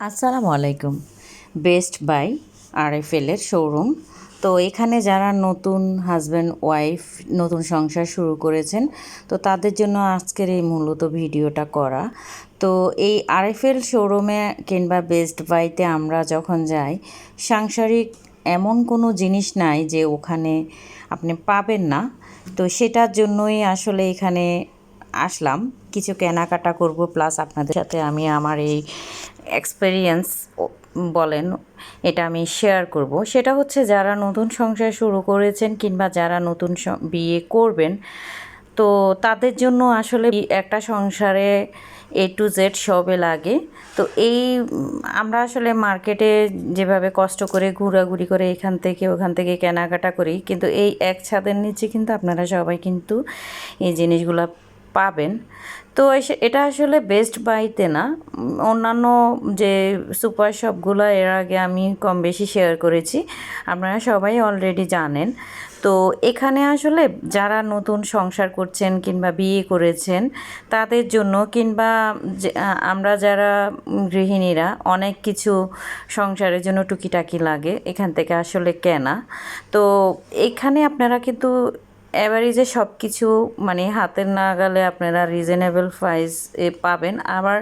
আসসালামু আলাইকুম। Best buy R F এলের শোরুম তো এখানে যারা নতুন হাজব্যান্ড ওয়াইফ নতুন সংসার শুরু করেছেন, তো তাদের জন্য আজকের এই মূলত ভিডিওটা করা। তো এই আরএফএল শোরুমে কিংবা বেস্ট বাইতে আমরা যখন যাই, সাংসারিক এমন কোনো জিনিস নাই যে ওখানে আপনি পাবেন না। তো সেটার জন্যই আসলে এখানে আসলাম। কিছু কেনাকাটা করব প্লাস আপনাদের সাথে আমি আমার এই এক্সপেরিয়েন্স বলেন, এটা আমি শেয়ার করব। সেটা হচ্ছে যারা নতুন সংসার শুরু করেছেন কিংবা যারা নতুন বিয়ে করবেন, তো তাদের জন্য আসলে একটা সংসারে এ টু জেড সবে লাগে। তো এই, আমরা আসলে মার্কেটে যেভাবে কষ্ট করে ঘোরাঘুরি করে এখান থেকে ওখান থেকে কেনাকাটা করি, কিন্তু এই এক ছাদের নিচে কিন্তু আপনারা সবাই কিন্তু এই জিনিসগুলো পাবেন। তো এটা আসলে বেস্ট বাইতে না। অন্যান্য যে সুপার শপগুলো এর আগে আমি কম বেশি শেয়ার করেছি। আপনারা সবাই অলরেডি জানেন। তো এখানে আসলে যারা নতুন সংসার করছেন কিংবা বিয়ে করেছেন, তাদের জন্য কিংবা আমরা যারা গৃহিণীরা, অনেক কিছু সংসারের জন্য টুকিটাকি লাগে, এখান থেকে আসলে কেনা। তো এখানে আপনারা কিন্তু অ্যাভারেজে সব কিছু মানে হাতের নাগালে আপনারা রিজনেবল প্রাইস এ পাবেন। আবার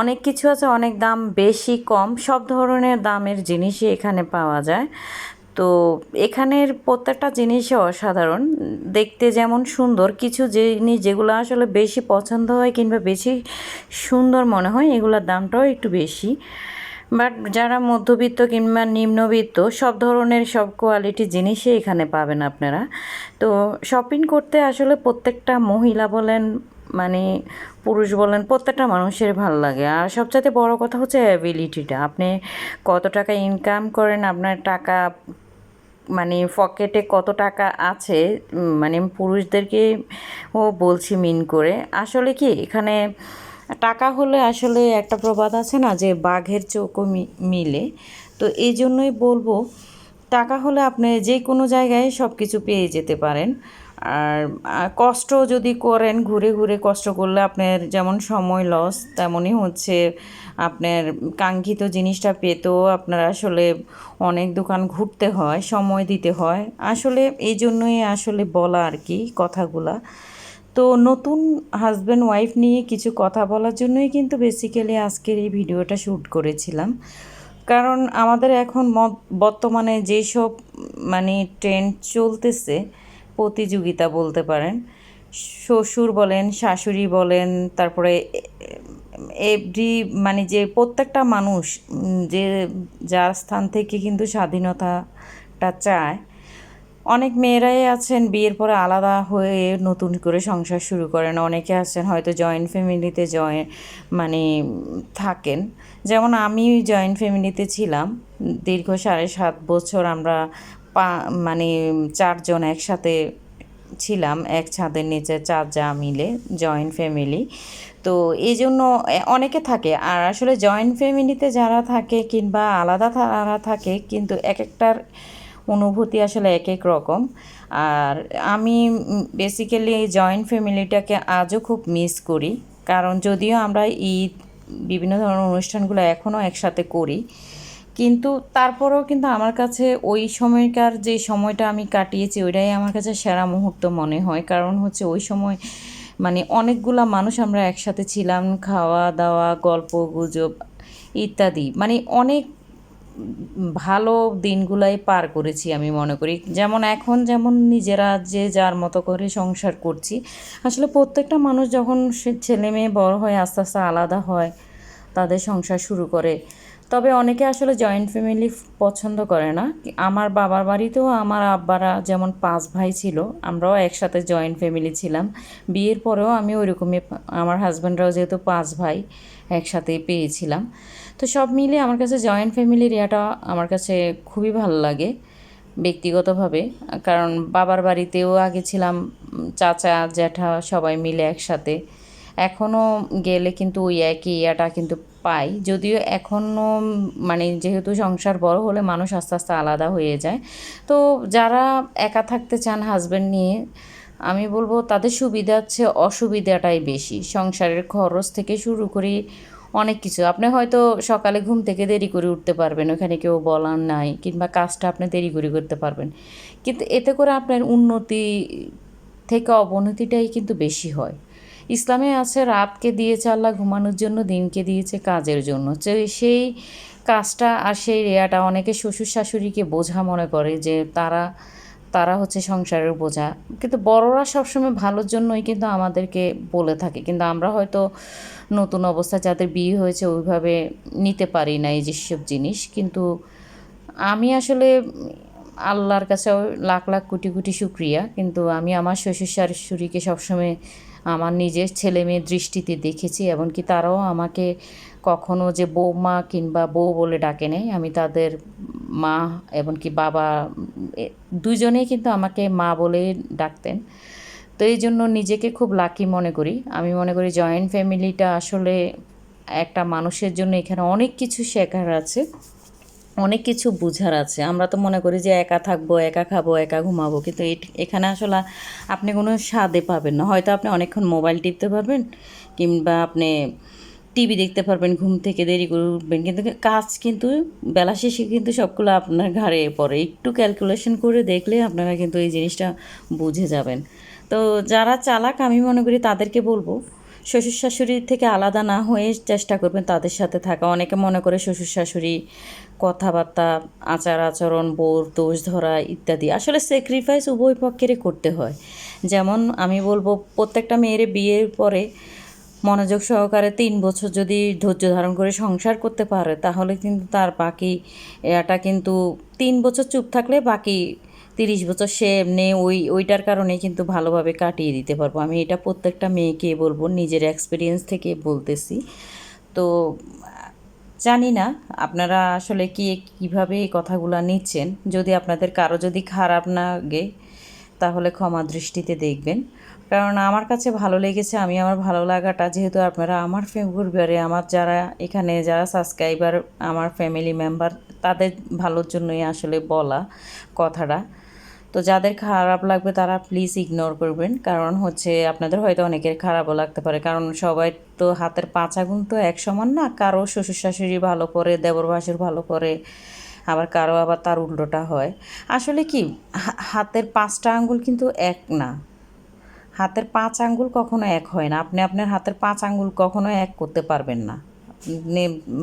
অনেক কিছু আছে, অনেক দাম বেশি কম, সব ধরনের দামের জিনিসই এখানে পাওয়া যায়। তো এখানের প্রত্যেকটা জিনিসই অসাধারণ। দেখতে যেমন সুন্দর, কিছু জিনিস যেগুলো আসলে বেশি পছন্দ হয় কিংবা বেশি সুন্দর মনে হয়, এগুলোর দামটাও একটু বেশি। বাট যারা মধ্যবিত্ত কিংবা নিম্নবিত্ত, সব ধরনের, সব কোয়ালিটি জিনিসই এখানে পাবেন আপনারা। তো শপিং করতে আসলে প্রত্যেকটা মহিলা বলেন মানে পুরুষ বলেন, প্রত্যেকটা মানুষের ভালো লাগে। আর সবচাইতে বড় কথা হচ্ছে অ্যাবিলিটিটা আপনি কত টাকা ইনকাম করেন, আপনার টাকা মানে পকেটে কত টাকা আছে মানে পুরুষদেরকে ও বলছি মিন করে। আসলে কি, এখানে টাকা হলে আসলে একটা প্রবাদ আছে না যে বাঘের চোখও মিলে। তো এই জন্যই বলব, টাকা হলে আপনি যে কোনো জায়গায় সব কিছু পেয়ে যেতে পারেন। আর কষ্ট যদি করেন, ঘুরে ঘুরে কষ্ট করলে আপনার যেমন সময় লস তেমনই হচ্ছে আপনার কাঙ্ক্ষিত জিনিসটা পেতেও আপনার আসলে অনেক দোকান ঘুরতে হয়, সময় দিতে হয়। আসলে এই জন্যই আসলে বলা আর কি কথাগুলা। তো নতুন হাজব্যান্ড ওয়াইফ নিয়ে কিছু কথা বলার জন্যই কিন্তু বেসিক্যালি আজকের এই ভিডিওটা শ্যুট করেছিলাম। কারণ আমাদের এখন বর্তমানে যেসব মানে ট্রেন্ড চলতেছে, প্রতিযোগিতা বলতে পারেন, শ্বশুর বলেন, শাশুড়ি বলেন, তারপরে এভরি মানে যে প্রত্যেকটা মানুষ, যে যার স্থান থেকে কিন্তু স্বাধীনতাটা চায় অনেক মেয়েরাই আছেন, বিয়ের পরে আলাদা হয়ে নতুন করে সংসার শুরু করেন। অনেকে আছেন হয়তো জয়েন্ট ফ্যামিলিতে জয়েন মানে থাকেন। যেমন আমি জয়েন্ট ফ্যামিলিতে ছিলাম, দীর্ঘ সাড়ে সাত বছর আমরা পা মানে চারজন একসাথে ছিলাম, এক ছাদের নিচে চার যা মিলে জয়েন্ট ফ্যামিলি তো এই জন্য অনেকে থাকে, আর আসলে জয়েন্ট ফ্যামিলিতে যারা থাকে কিংবা আলাদা তারা থাকে, কিন্তু এক একটার অনুভূতি আসলে এক এক রকম। আর আমি বেসিক্যালি এই জয়েন্ট ফ্যামিলিটাকে আজও খুব মিস করি। কারণ যদিও আমরা ঈদ, বিভিন্ন ধরনের অনুষ্ঠানগুলো এখনও একসাথে করি। কিন্তু তারপরেও কিন্তু আমার কাছে ওই সময়কার যে সময়টা আমি কাটিয়েছি, ওইটাই আমার কাছে সেরা মুহূর্ত মনে হয়। কারণ হচ্ছে ওই সময় মানে অনেকগুলা মানুষ আমরা একসাথে ছিলাম খাওয়া দাওয়া গল্প গুজব ইত্যাদি। মানে অনেক ভালো দিনগুলাই পার করেছি আমি মনে করি। যেমন এখন যেমন নিজেরা যে যার মতো করে সংসার করছি, আসলে প্রত্যেকটা মানুষ যখন সে ছেলে মেয়ে বড় হয় আস্তে আস্তে আলাদা হয়, তাদের সংসার শুরু করে। তবে অনেকে আসলে জয়েন্ট ফ্যামিলি পছন্দ করে না। আমার বাবার বাড়িতেও আমার আব্বারা যেমন পাঁচ ভাই ছিল, আমরাও একসাথে জয়েন্ট ফ্যামিলি ছিলাম। বিয়ের পরেও আমি ওইরকমই, আমার হাজব্যান্ডরাও যেহেতু পাঁচ ভাই একসাথেই পেয়েছিলাম। তো সব মিলিয়ে আমার কাছে জয়েন্ট ফ্যামিলির ইয়েটা আমার কাছে খুবই ভালো লাগে, ব্যক্তিগতভাবে। কারণ বাবার বাড়িতেও আগে ছিলাম চাচা, জ্যাঠা সবাই মিলে একসাথে। এখনও গেলে কিন্তু ওই একই ইয়াটা কিন্তু পাই। যদিও এখনও মানে যেহেতু সংসার বড় হলে মানুষ আস্তে আস্তে আলাদা হয়ে যায়। তো যারা একা থাকতে চান হাজব্যান্ড নিয়ে, আমি বলব তাদের সুবিধা হচ্ছে অসুবিধাটাই বেশি। সংসারের খরচ থেকে শুরু করে অনেক কিছু। আপনি হয়তো সকালে ঘুম থেকে দেরি করে উঠতে পারবেন, ওখানে কেউ বলার নাই, কিংবা কাজটা আপনি দেরি করে করতে পারবেন। কিন্তু এতে করে আপনার উন্নতি থেকে অবনতিটাই কিন্তু বেশি হয়। ইসলামে আছে, রাতকে দিয়েছে আল্লাহ, ঘুমানোর জন্য, দিনকে দিয়েছে কাজের জন্য। সেই কাজটা আর সেই রেয়াটা অনেকে শ্বশুর শাশুড়িকে বোঝা মনে করে যে তারা তারা হচ্ছে সংসারের বোঝা। কিন্তু বড়রা সবসময় ভালোর জন্যই কিন্তু আমাদেরকে বলে থাকে। কিন্তু আমরা হয়তো নতুন অবস্থায় যাদের বিয়ে হয়েছে ওইভাবে নিতে পারি না এই যেসব জিনিস। কিন্তু আমি আসলে আল্লাহর কাছেও লাখ লাখ, কোটি কোটি শুক্রিয়া। কিন্তু আমি আমার শ্বশুর শাশুড়িকে সবসময় আমার নিজের ছেলে মেয়ের দৃষ্টিতে দেখেছি। এমনকি তারাও আমাকে কখনো যে বৌমা কিংবা বউ বলে ডাকে নেই, আমি তাদের মা এমনকি বাবা দুইজনেই কিন্তু আমাকে মা বলে ডাকতেন। তো এই জন্য নিজেকে খুব লাকি মনে করি। আমি মনে করি জয়েন্ট ফ্যামিলিটা আসলে একটা মানুষের জন্য এখানে অনেক কিছু শেখার আছে, অনেক কিছু বুঝার আছে। আমরা তো মনে করি যে একা থাকব, একা খাব, একা ঘুমাবো, কিন্তু এখানে আসলে আপনি কোনো স্বাদে পাবেন না। হয়তো আপনি অনেকক্ষণ মোবাইল টিপতে পারবেন, কিংবা আপনি টিভি দেখতে পারবেন, ঘুম থেকে দেরি করে উঠবেন। কিন্তু কাজ কিন্তু বেলা শেষে কিন্তু সবগুলো আপনার ঘাড়ে পড়ে। একটু ক্যালকুলেশন করে দেখলে আপনারা কিন্তু এই জিনিসটা বুঝে যাবেন। তো যারা চালাক, আমি মনে করি তাদেরকে বলব, শ্বশুর শাশুড়ির থেকে আলাদা না হয়ে চেষ্টা করবেন তাদের সাথে থাকা। অনেকে মনে করে শ্বশুর শাশুড়ি কথাবার্তা, আচার আচরণ, বোর, দোষ ধরা ইত্যাদি আসলে স্যাক্রিফাইস উভয় পক্ষেরই করতে হয়। যেমন আমি বলব, প্রত্যেকটা মেয়ের বিয়ের পরে মনোযোগ সহকারে তিন বছর যদি ধৈর্য ধারণ করে সংসার করতে পারে, তাহলে কিন্তু তার বাকি এটা কিন্তু তিন বছর চুপ থাকলে বাকি তিরিশ বছর সে এমনি ওই, ওইটার কারণে কিন্তু ভালোভাবে কাটিয়ে দিতে পারব। আমি এটা প্রত্যেকটা মেয়েকে বলব, নিজের এক্সপিরিয়েন্স থেকে বলতেছি। তো, জানি না আপনারা আসলে কি কীভাবে এই কথাগুলো নিচ্ছেন। যদি আপনাদের কারও যদি খারাপ না গে, তাহলে ক্ষমা দৃষ্টিতে দেখবেন। কারণ আমার কাছে ভালো লেগেছে, আমি আমার ভালো লাগাটা যেহেতু আপনারা আমার পরিবারে আমার যারা এখানে যারা সাবস্ক্রাইবার আমার ফ্যামিলি মেম্বার তাদের ভালোর জন্যই আসলে বলা কথাটা। তো যাদের খারাপ লাগবে তারা প্লিজ ইগনোর করবেন, কারণ হচ্ছে আপনাদের হয়তো অনেকের খারাপও লাগতে পারে। কারণ সবাই তো হাতের পাঁচ আগুন তো এক সমান না, কারও শ্বশুর শাশুড়ি ভালো করে, দেবর ভাসুর ভালো করে, আবার কারও আবার তার উল্টোটা হয়। আসলে কি হাতের পাঁচটা আঙ্গুল কিন্তু এক না। হাতের পাঁচ আঙ্গুল কখনো এক হয় না। আপনি আপনার হাতের পাঁচ আঙ্গুল কখনো এক করতে পারবেন না।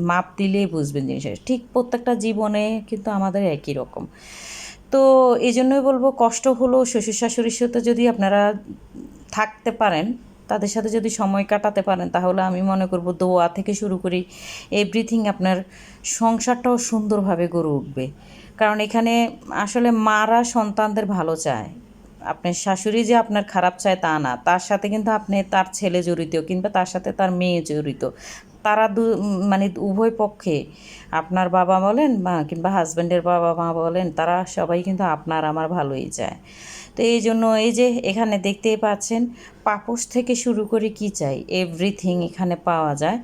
মাপ দিলেই বুঝবেন জিনিসটা। ঠিক প্রত্যেকটা জীবনে কিন্তু আমাদের একই রকম। তো এই জন্যই বলব, কষ্ট হলো শ্বশুর শাশুড়ির সাথে যদি আপনারা থাকতে পারেন, তাদের সাথে যদি সময় কাটাতে পারেন, তাহলে আমি মনে করব দোয়া থেকে শুরু করি এভরিথিং আপনার সংসারটাও সুন্দরভাবে গড়ে উঠবে। কারণ এখানে আসলে মারা সন্তানদের ভালো চায়। আপনার শাশুড়ি যে আপনার খারাপ চায় তা না, তার সাথে কিন্তু আপনি তার ছেলে জড়িত কিংবা তার সাথে তার মেয়ে জড়িত। তারা দু মানে উভয় পক্ষে, আপনার বাবা বলেন বা কিংবা হাজব্যান্ডের বাবা মা বলেন, তারা সবাই কিন্তু আপনার আমার ভালোই চায়। তো এই জন্য এই যে এখানে দেখতেই পাচ্ছেন, পাপোশ থেকে শুরু করে কি চাই? এভরিথিং এখানে পাওয়া যায়।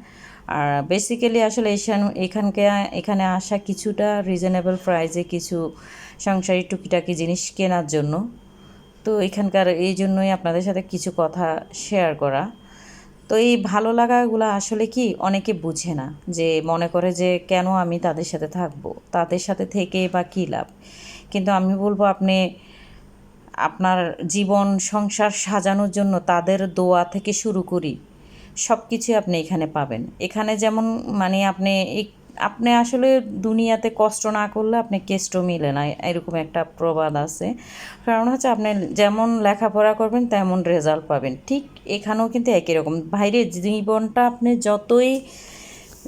আর বেসিক্যালি আসলে এখান- এখানকে, এখানে আসা কিছুটা রিজনেবল প্রাইজে কিছু সংসারী টুকিটাকি জিনিস কেনার জন্য। তো এখানকার এই জন্যই আপনাদের সাথে কিছু কথা শেয়ার করা। তো এই ভালো লাগাগুলো আসলে কি অনেকে বুঝে না, যে মনে করে যে কেন আমি তাদের সাথে থাকব, তাদের সাথে থেকে বা কী লাভ? কিন্তু আমি বলব আপনি, আপনার জীবন সংসার সাজানোর জন্য তাদের দোয়া থেকে শুরু করি সব কিছুই আপনি এখানে পাবেন। এখানে যেমন মানে আপনি আপনি আসলে দুনিয়াতে কষ্ট না করলে আপনি কেষ্ট মিলে না, এরকম একটা প্রবাদ আছে। কারণ হচ্ছে আপনি যেমন লেখাপড়া করবেন, তেমন রেজাল্ট পাবেন। ঠিক এখানেও কিন্তু একই রকম। বাইরে জীবনটা আপনি যতই,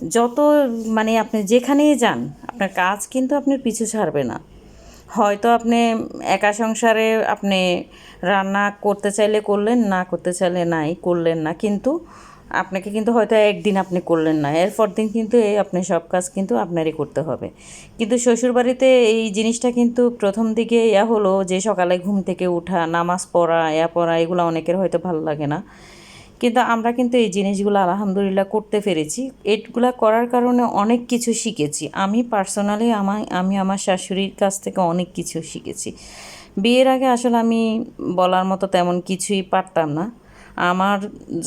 যত মানে আপনি যেখানেই যান, আপনার কাজ কিন্তু আপনার পিছু ছাড়বে না। হয়তো আপনি একা সংসারে আপনি রান্না করতে চাইলে করলেন, না করতে চাইলে নাই, করলেন না। কিন্তু আপনাকে কিন্তু হয়তো একদিন আপনি করলেন না। এরপর দিন কিন্তু এই আপনি সব কাজ কিন্তু আপনারই করতে হবে। কিন্তু শ্বশুরবাড়িতে এই জিনিসটা কিন্তু প্রথম দিকে ইয়া হলো যে সকালে ঘুম থেকে ওঠা নামাজ পড়া, ইয়া পড়া, এগুলো অনেকের হয়তো ভালো লাগে না। কিন্তু আমরা কিন্তু এই জিনিসগুলো আলহামদুলিল্লাহ করতে পেরেছি। এগুলো করার কারণে অনেক কিছু শিখেছি। আমি পার্সোনালি আমার আমি আমার শাশুড়ির কাছ থেকে অনেক কিছু শিখেছি। বিয়ের আগে আসলে আমি বলার মতো তেমন কিছুই পারতাম না। আমার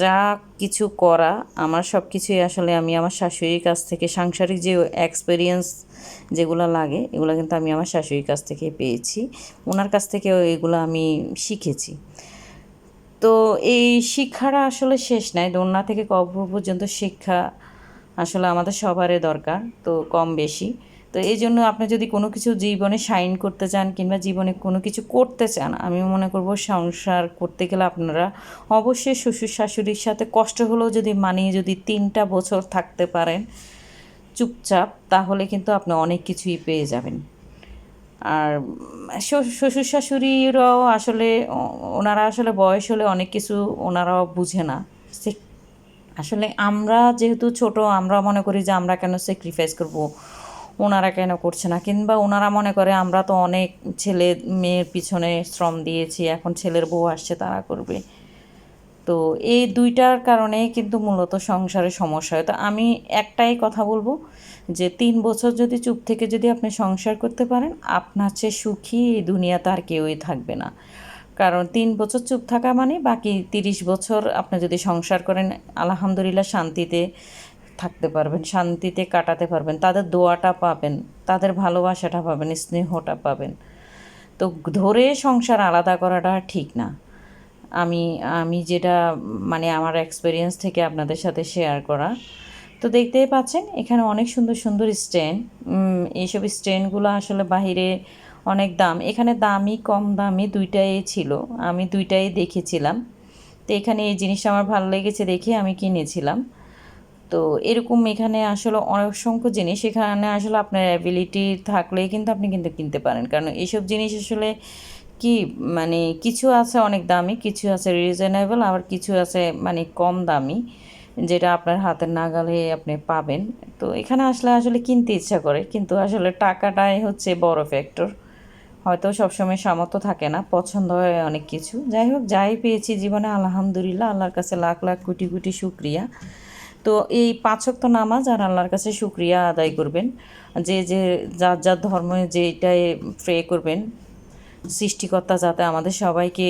যা কিছু করা, আমার সব কিছুই আসলে আমি আমার শাশুড়ির কাছ থেকে, সাংসারিক যে এক্সপিরিয়েন্স যেগুলো লাগে, এগুলো কিন্তু আমি আমার শাশুড়ির কাছ থেকে পেয়েছি। ওনার কাছ থেকেও এগুলো আমি শিখেছি। তো এই শিক্ষাটা আসলে শেষ নাই। দোলনা থেকে কবর পর্যন্ত শিক্ষা আসলে আমাদের সবারই দরকার, তো কম বেশি। তো এই জন্য আপনি যদি কোনো কিছু জীবনে সাইন করতে চান কিংবা জীবনে কোনো কিছু করতে চান, আমি মনে করব সংসার করতে গেলে আপনারা অবশ্যই শ্বশুর শাশুড়ির সাথে কষ্ট হলেও যদি মানিয়ে যদি তিনটা বছর থাকতে পারেন চুপচাপ, তাহলে কিন্তু আপনি অনেক কিছুই পেয়ে যাবেন। আর শ্বশুর শাশুড়িরাও আসলে, ওনারা আসলে বয়স হলে অনেক কিছু ওনারাও বুঝে না। আসলে আমরা যেহেতু ছোট, আমরা মনে করি যে আমরা কেন স্যাক্রিফাইস করব? ওনারা কেন করছে না? কিংবা ওনারা মনে করে, আমরা তো অনেক ছেলে মেয়ের পিছনে শ্রম দিয়েছি, এখন ছেলের বউ আসছে, তারা করবে। তো এই দুইটার কারণে কিন্তু মূলত সংসারে সমস্যা হয়। তো আমি একটাই কথা বলব যে, তিন বছর যদি চুপ থেকে যদি আপনি সংসার করতে পারেন, আপনার চেয়ে সুখী এই দুনিয়াতে আর কেউই থাকবে না। কারণ তিন বছর চুপ থাকা মানে বাকি তিরিশ বছর আপনি যদি সংসার করেন, আলহামদুলিল্লাহ শান্তিতে থাকতে পারবেন, শান্তিতে কাটাতে পারবেন, তাদের দোয়াটা পাবেন, তাদের ভালোবাসাটা পাবেন, স্নেহটা পাবেন। তো ধরে সংসার আলাদা করাটা ঠিক না। আমি আমি যেটা মানে আমার এক্সপিরিয়েন্স থেকে আপনাদের সাথে শেয়ার করা। তো দেখতেই পাচ্ছেন, এখানে অনেক সুন্দর সুন্দর স্ট্যান্ড এইসব স্ট্যান্ডগুলো আসলে বাহিরে অনেক দাম। এখানে দামি কম দামি দুইটাই ছিল, আমি দুইটাই দেখেছিলাম। তো এখানে এই জিনিসটা আমার ভালো লেগেছে দেখে আমি কিনেছিলাম। তো এরকম এখানে আসলে অসংখ্য জিনিস। এখানে আসলে আপনার অ্যাবিলিটি থাকলেই কিন্তু আপনি কিন্তু কিনতে পারেন। কারণ এইসব জিনিস আসলে কি মানে কিছু আছে অনেক দামি, কিছু আছে রিজনেবল আবার কিছু আছে মানে কম দামি, যেটা আপনার হাতের নাগালে আপনি পাবেন। তো এখানে আসলে আসলে কিনতে ইচ্ছা করে, কিন্তু আসলে টাকাটাই হচ্ছে বড় ফ্যাক্টর হয়তো সবসময় সামর্থ্য থাকে না, পছন্দ হয় অনেক কিছু। যাই হোক, যাই পেয়েছি জীবনে, আলহামদুলিল্লাহ, আল্লাহর কাছে লাখ লাখ কোটি কোটি শুক্রিয়া। তো এই পাঁচক্ত নামাজ আর আল্লাহর কাছে শুক্রিয়া আদায় করবেন। যে যে, যার যার ধর্মে যেটাই প্রে করবেন, সৃষ্টিকর্তা যাতে আমাদের সবাইকে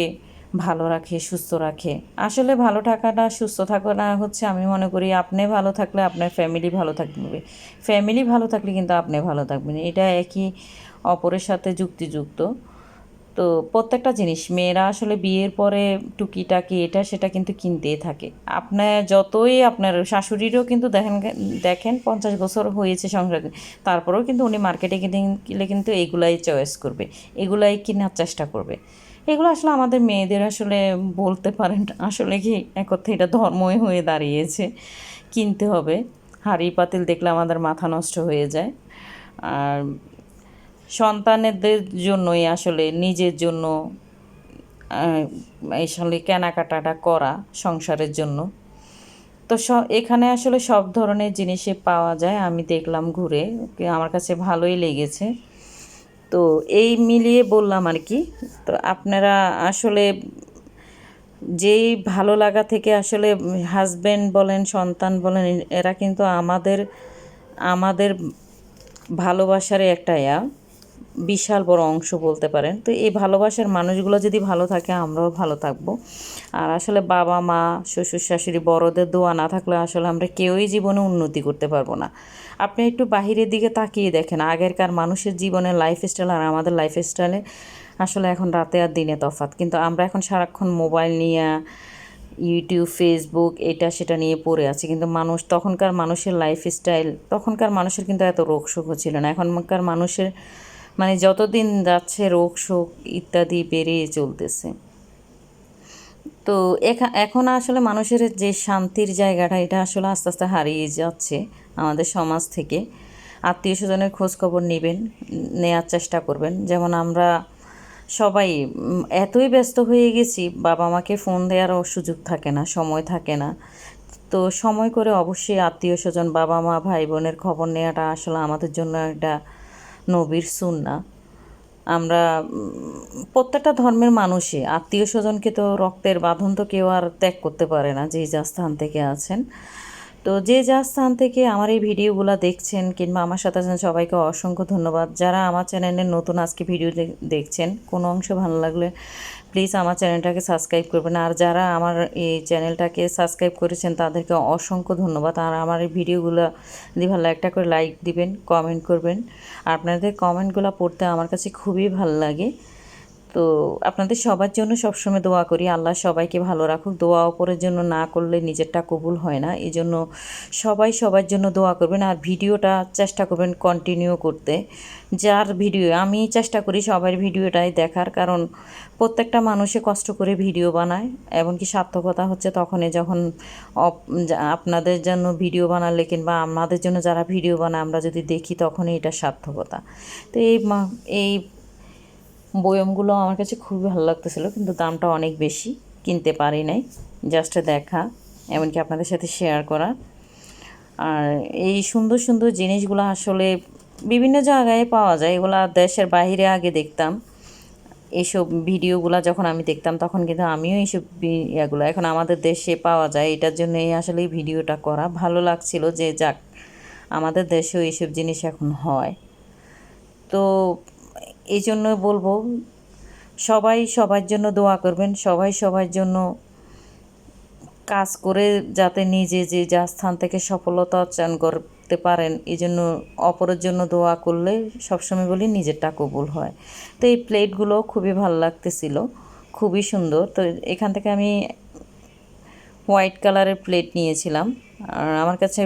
ভালো রাখে, সুস্থ রাখে। আসলে ভালো থাকাটা, সুস্থ থাকাটা হচ্ছে আমি মনে করি আপনি ভালো থাকলে আপনার ফ্যামিলি ভালো থাকবে। ফ্যামিলি ভালো থাকলে কিন্তু আপনি ভালো থাকবেন। এটা একই অপরের সাথে যুক্তিযুক্ত। তো প্রত্যেকটা জিনিস, মেয়েরা আসলে বিয়ের পরে টুকিটাকি এটা সেটা কিন্তু কিনতেই থাকে। আপনার যতই আপনার শাশুড়িরও কিন্তু দেখেন দেখেন পঞ্চাশ বছর হয়েছে সংসার, তারপরেও কিন্তু উনি মার্কেটে কিনে কিন্তু এগুলাই চয়েস করবে, এগুলাই কেনার চেষ্টা করবে। এগুলো আসলে আমাদের মেয়েদের আসলে বলতে পারেন, আসলে কি এক কথা এটা ধর্মই হয়ে দাঁড়িয়েছে, কিনতে হবে। হাঁড়ি পাতিল দেখলে আমাদের মাথা নষ্ট হয়ে যায়। আর সন্তানেদের জন্যই আসলে নিজের জন্য আসলে কেনাকাটাটা করা সংসারের জন্য। তো এখানে আসলে সব ধরনের জিনিসই পাওয়া যায়, আমি দেখলাম ঘুরে, আমার কাছে ভালোই লেগেছে। তো এই মিলিয়ে বললাম আর কি, তো আপনারা আসলে যেই ভালো লাগা থেকে আসলে হাজব্যান্ড বলেন, সন্তান বলেন, এরা কিন্তু আমাদের আমাদের ভালোবাসার একটা ইয়া। বিশাল বড় অংশ বলতে পারেন। তো এই ভালোবাসার মানুষগুলো যদি ভালো থাকে, আমরাও ভালো থাকব। আর আসলে বাবা, মা, শ্বশুর, শাশুড়ি, বড়দের দোয়া না থাকলে আসলে আমরা কেউই জীবনে উন্নতি করতে পারব না। আপনি একটু বাহিরের দিকে তাকিয়ে দেখেন, আগেরকার মানুষের জীবনের লাইফস্টাইল আর আমাদের লাইফস্টাইলে আসলে এখন রাতে আর দিনে তফাৎ। কিন্তু আমরা এখন সারাক্ষণ মোবাইল নিয়ে, ইউটিউব ফেসবুক এটা সেটা নিয়ে পড়ে আছে। কিন্তু মানুষ, তখনকার মানুষের লাইফস্টাইল তখনকার মানুষের কিন্তু এত রোগ শোক ছিল না। এখনকার মানুষের মানে যতদিন যাচ্ছে রোগ শোক ইত্যাদি বেড়েই চলতেছে। তো এখা- এখন আসলে মানুষের যে শান্তির জায়গাটা, এটা আসলে আস্তে আস্তে হারিয়ে যাচ্ছে আমাদের সমাজ থেকে। আত্মীয় স্বজনের খোঁজখবর নেবেন নেওয়ার চেষ্টা করবেন। যেমন আমরা সবাই এতই ব্যস্ত হয়ে গেছি, বাবা মাকে ফোন দেওয়ারও সুযোগ থাকে না, সময় থাকে না। তো সময় করে অবশ্যই আত্মীয় স্বজন, বাবা মা, ভাই বোনের খবর নেওয়াটা আসলে আমাদের জন্য একটা নবীর সুন্না। আমরা প্রত্যেকটা ধর্মের মানুষই, আত্মীয় স্বজনকে তো রক্তের বাঁধন তো কেউ আর ত্যাগ করতে পারে না যে যা স্থান থেকে আছেন। তো যে যা স্থান থেকে আমার এই ভিডিওগুলো দেখছেন কিংবা আমার সাথে আছেন, সবাইকে অসংখ্য ধন্যবাদ। যারা আমার চ্যানেলে নতুন আজকে ভিডিও দেখছেন, কোনো অংশ ভালো লাগলে প্লিজ আমার চ্যানেলটাকে সাবস্ক্রাইব করবেন। আর যারা আমার এই চ্যানেলটাকে সাবস্ক্রাইব করেছেন, তাদেরকে অসংখ্য ধন্যবাদ। আর আমার এই ভিডিওগুলো যদি ভালো একটা করে লাইক দিবেন কমেন্ট করবেন। আপনাদের কমেন্টগুলো পড়তে আমার কাছে খুবই ভালো লাগে। তো আপনাদের সবার জন্য সবসময় দোয়া করি, আল্লাহ সবাইকে ভালো রাখুক। দোয়া অপরের জন্য না করলে নিজেরটা কবুল হয় না। এই জন্য সবাই সবার জন্য দোয়া করবেন আর ভিডিওটা চেষ্টা করবেন কন্টিনিউ করতে। যার ভিডিও, আমি চেষ্টা করি সবার ভিডিওটাই দেখার, কারণ প্রত্যেকটা মানুষে কষ্ট করে ভিডিও বানায়, এমনকি সার্থকতা হচ্ছে তখনই যখন আপনাদের জন্য ভিডিও বানালে কিংবা আমাদের জন্য যারা ভিডিও বানায়, আমরা যদি দেখি তখনই এটা সার্থকতা। তো এই এই বয়মগুলো আমার কাছে খুবই ভালো লাগতেছিল, কিন্তু দামটা অনেক বেশি, কিনতে পারি নাই। জাস্ট দেখা, এমনকি আপনাদের সাথে শেয়ার করা। আর এই সুন্দর সুন্দর জিনিসগুলো আসলে বিভিন্ন জায়গায় পাওয়া যায়, এগুলা দেশের বাইরে আগে দেখতাম। এইসব ভিডিওগুলো যখন আমি দেখতাম, তখন কিন্তু আমিও এইসব ইয়াগুলো এখন আমাদের দেশে পাওয়া যায়। এটার জন্য এই আসলে ভিডিওটা করা। ভালো লাগছিল যে যাক, আমাদের দেশেও এইসব জিনিস এখন হয়। তো এই জন্য বলব, সবাই সবার জন্য দোয়া করবেন, সবাই সবার জন্য কাজ করে যাতে নিজে যে যা স্থান থেকে সফলতা অর্জন করতে পারেন এই জন্য অপরের জন্য দোয়া করলে সবসময় বলি নিজেরটা কবুল হয়। তো এই প্লেটগুলো খুবই ভালো লাগতেছিল, খুবই সুন্দর। তো এখান থেকে আমি হোয়াইট কালারের প্লেট নিয়েছিলাম, আর আমার কাছে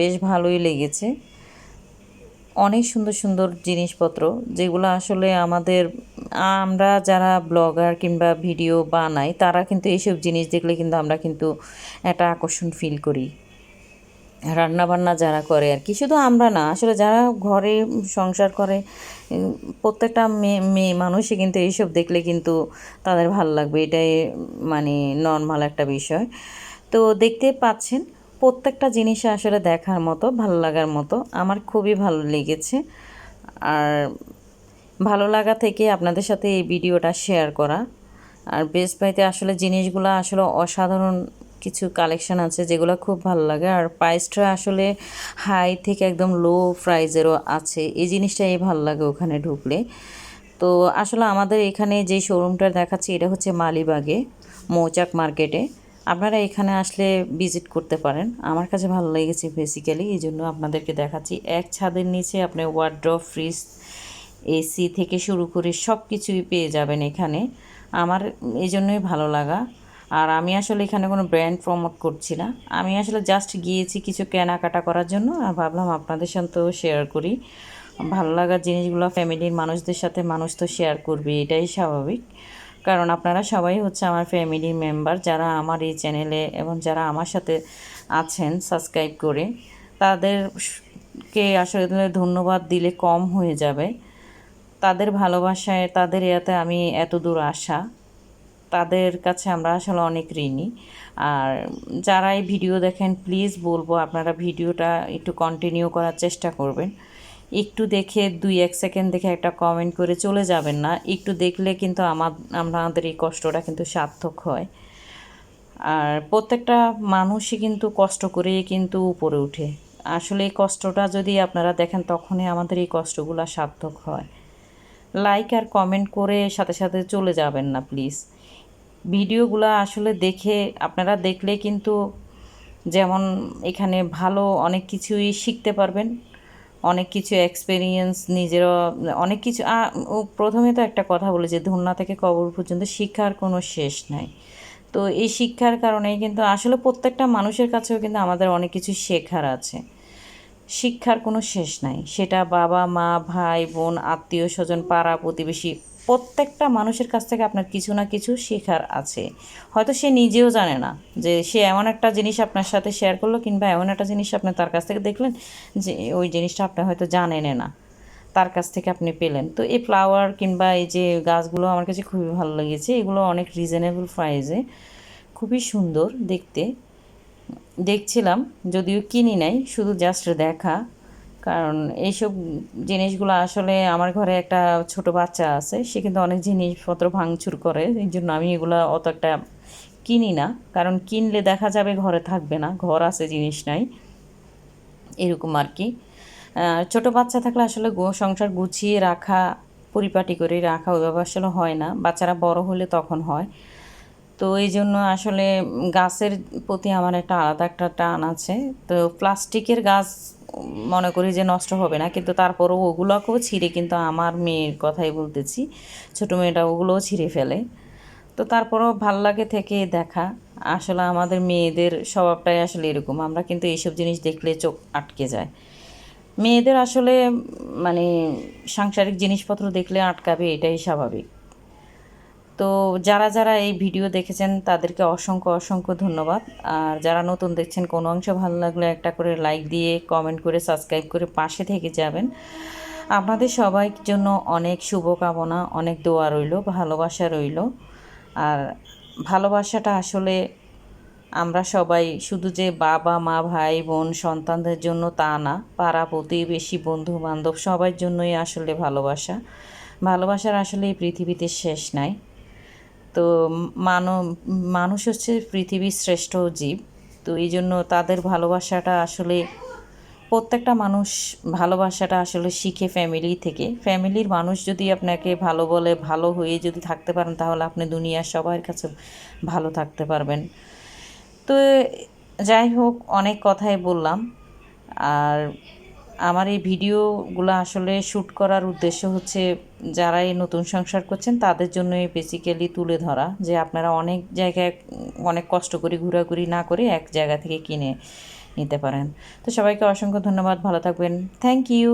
বেশ ভালোই লেগেছে। অনেক সুন্দর সুন্দর জিনিসপত্র, যেগুলো আসলে আমাদের, আমরা যারা ব্লগার কিংবা ভিডিও বানাই, তারা কিন্তু এইসব জিনিস দেখলে কিন্তু আমরা কিন্তু একটা আকর্ষণ ফিল করি। রান্না বান্না যারা করে আর কি, শুধু আমরা না, আসলে যারা ঘরে সংসার করে প্রত্যেকটা মেয়ে মেয়ে মানুষই কিন্তু এইসব দেখলে কিন্তু তাদের ভালো লাগবে, এটাই মানে নর্মাল একটা বিষয়। তো দেখতে পাচ্ছেন প্রত্যেকটা জিনিস আসলে দেখার মতো, ভালো লাগার মতো আমার খুবই ভালো লেগেছে। আর ভালো লাগা থেকে আপনাদের সাথে এই ভিডিওটা শেয়ার করা। আর বেস্ট বাইতে আসলে জিনিসগুলো আসলে অসাধারণ কিছু কালেকশন আছে যেগুলো খুব ভালো লাগে। আর প্রাইসটা আসলে হাই থেকে একদম লো প্রাইজেরও আছে। এই জিনিসটাই ভালো লাগে ওখানে ঢুকলে। তো আসলে আমাদের এখানে যে শোরুমটা দেখাচ্ছি, এটা হচ্ছে মালিবাগে, মৌচাক মার্কেটে। আপনারা এখানে আসলে ভিজিট করতে পারেন। আমার কাছে ভালো লেগেছে বেসিক্যালি এই জন্য আপনাদেরকে দেখাচ্ছি। এক ছাদের নিচে আপনি ওয়ার্ড্রপ ফ্রিজ এসি থেকে শুরু করে সব কিছুই পেয়ে যাবেন এখানে। আমার এই জন্যই ভালো লাগা। আর আমি আসলে এখানে কোনো ব্র্যান্ড প্রমোট করছি না। আমি আসলে জাস্ট গিয়েছি কিছু কেনাকাটা করার জন্য আর ভাবলাম আপনাদের সাথেও শেয়ার করি। ভালো লাগার জিনিসগুলো ফ্যামিলির মানুষদের সাথে মানুষ তো শেয়ার করবে এটাই স্বাভাবিক। কারণ আপনারা সবাই হচ্ছে আমার ফ্যামিলির মেম্বার যারা আমার এই চ্যানেলে এবং যারা আমার সাথে আছেন সাবস্ক্রাইব করে, তাদেরকে আসলে ধন্যবাদ দিলে কম হয়ে যাবে। তাদের ভালোবাসায়, তাদের ইয়াতে আমি এত দূর আসা তাদের কাছে আমরা আসলে অনেক ঋণী। আর যারা এই ভিডিও দেখেন প্লিজ বলব আপনারা ভিডিওটা একটু কন্টিনিউ করার চেষ্টা করবেন। একটু দেখে দুই এক সেকেন্ড দেখে একটা কমেন্ট করে চলে যাবেন না। একটু দেখলে কিন্তু আমার, আমাদের এই কষ্টটা কিন্তু সার্থক হয়। আর প্রত্যেকটা মানুষই কিন্তু কষ্ট করেই কিন্তু উপরে উঠে আসলে এই কষ্টটা যদি আপনারা দেখেন, তখনই আমাদের এই কষ্টগুলো সার্থক হয়। লাইক আর কমেন্ট করে সাথে সাথে চলে যাবেন না প্লিজ ভিডিওগুলো আসলে দেখে, আপনারা দেখলে কিন্তু যেমন এখানে ভালো অনেক কিছুই শিখতে পারবেন। অনেক কিছু এক্সপেরিয়েন্স নিজেরও, অনেক কিছু ও প্রথমে তো একটা কথা বলে যে ধন্যা থেকে কবর পর্যন্ত শিক্ষার কোনো শেষ নাই। তো এই শিক্ষার কারণেই কিন্তু আসলে প্রত্যেকটা মানুষের কাছেও কিন্তু আমাদের অনেক কিছু শেখার আছে। শিক্ষার কোনো শেষ নাই। সেটা বাবা, মা, ভাই, বোন আত্মীয় স্বজন পাড়া প্রতিবেশী প্রত্যেকটা মানুষের কাছ থেকে আপনার কিছু না কিছু শেখার আছে। হয়তো সে নিজেও জানে না যে সে এমন একটা জিনিস আপনার সাথে শেয়ার করল কিংবা এমন একটা জিনিস আপনি তার কাছ থেকে দেখলেন যে ওই জিনিসটা আপনি হয়তো জানেন না, তার কাছ থেকে আপনি পেলেন। তো এই ফ্লাওয়ার কিংবা এই যে গাছগুলো আমার কাছে খুবই ভালো লেগেছে, এগুলো অনেক রিজনেবল প্রাইসে খুবই সুন্দর দেখতে। দেখছিলাম, যদিও কিনি নাই, শুধু জাস্ট দেখা। কারণ এইসব জিনিসগুলো আসলে আমার ঘরে একটা ছোট বাচ্চা আছে, সে কিন্তু অনেক জিনিসপত্র ভাঙচুর করে, এই জন্য আমি এগুলো অত একটা কিনি না। কারণ কিনলে দেখা যাবে ঘরে থাকবে না, ঘর আছে, জিনিস নাই, এরকম আর কি। ছোট বাচ্চা থাকলে আসলে সংসার গুছিয়ে রাখা, পরিপাটি করে রাখা ওইভাবে আসলে হয় না। বাচ্চারা বড় হলে তখন হয়। তো এই জন্য আসলে গাছের প্রতি আমার একটা আলাদা একটা টান আছে। তো প্লাস্টিকের গাছ মনে করি যে নষ্ট হবে না, কিন্তু তারপরও ওগুলোকেও ছিঁড়ে কিন্তু আমার মেয়ের কথাই বলতেছি। ছোটো মেয়েটা ওগুলোও ছিঁড়ে ফেলে। তো তারপরও ভালো লাগে থেকে দেখা। আসলে আমাদের মেয়েদের স্বভাবটাই আসলে এরকম, আমরা কিন্তু এইসব জিনিস দেখলে চোখ আটকে যায়। মেয়েদের আসলে মানে সাংসারিক জিনিসপত্র দেখলে আটকাবে, এটাই স্বাভাবিক। তো যারা যারা এই ভিডিও দেখেছেন, তাদেরকে অসংখ্য অসংখ্য ধন্যবাদ। আর যারা নতুন দেখছেন, কোনো অংশ ভালো লাগলে একটা করে লাইক দিয়ে, কমেন্ট করে, সাবস্ক্রাইব করে পাশে থেকে যাবেন। আপনাদের সবার জন্য অনেক শুভকামনা, অনেক দোয়া রইল, ভালোবাসা রইল। আর ভালোবাসাটা আসলে আমরা সবাই শুধু যে বাবা, মা, ভাই, বোন, সন্তানদের জন্য তা না, পাড়া প্রতিবেশী বন্ধু বান্ধব সবার জন্যই আসলে ভালোবাসা। ভালোবাসার আসলে এই পৃথিবীতে শেষ নাই। তো মানব মানুষ হচ্ছে পৃথিবীর শ্রেষ্ঠ জীব। তো এই জন্য তাদের ভালোবাসাটা আসলে, প্রত্যেকটা মানুষ ভালোবাসাটা আসলে শিখে ফ্যামিলি থেকে। ফ্যামিলির মানুষ যদি আপনাকে ভালো বলে, ভালো হয়ে যদি থাকতে পারেন, তাহলে আপনি দুনিয়ার সবার কাছে ভালো থাকতে পারবেন। তো যাই হোক, অনেক কথাই বললাম। আর আমার এই ভিডিওগুলো আসলে শ্যুট করার উদ্দেশ্য হচ্ছে যারা এই নতুন সংসার করছেন, তাদের জন্য এই বেসিক্যালি তুলে ধরা যে আপনারা অনেক জায়গায় অনেক কষ্ট করে ঘোরাঘুরি না করে এক জায়গা থেকে কিনে নিতে পারেন। তো সবাইকে অসংখ্য ধন্যবাদ, ভালো থাকবেন। Thank you